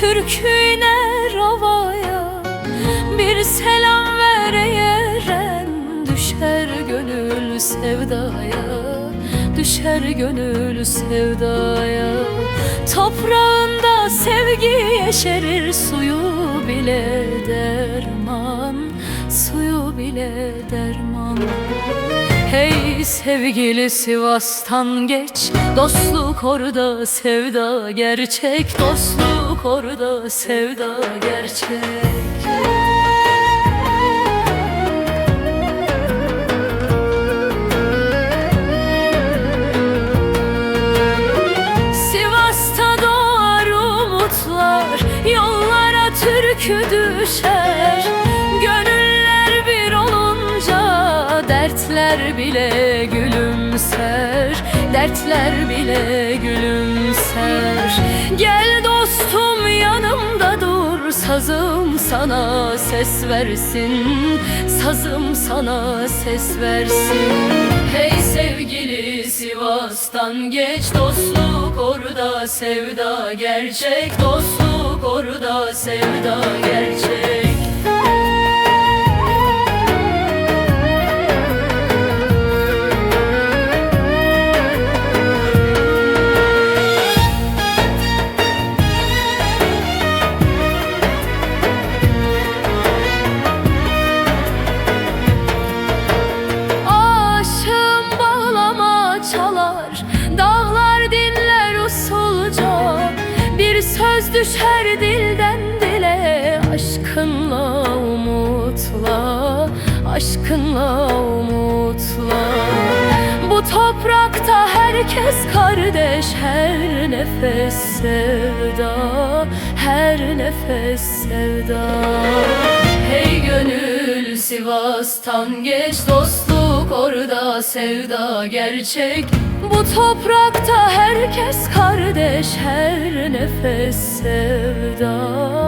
türküne rovaya Bir selam ver yeren Düşer gönül sevdaya Düşer gönül sevdaya. Toprağında sevgi yeşerir Suyu bile derman Suyu bile derman. Sevgili Sivas'tan geç. Dostluk orada sevda gerçek. Dostluk orada sevda gerçek. Sivas'ta doğar umutlar Yollara türkü düşer Dertler bile gülümser Dertler bile gülümser. Gel dostum yanımda dur Sazım sana ses versin Sazım sana ses versin. Hey sevgili Sivas'tan geç Dostluk orada sevda gerçek. Dostluk orada sevda gerçek Söz düşer dilden dile. Aşkınla umutla Aşkınla umutla. Bu toprakta herkes kardeş Her nefes sevda Her nefes sevda. Hey gönül Sivas'tan geç dostluk orada sevda gerçek Bu toprakta herkes kardeş her nefes sevda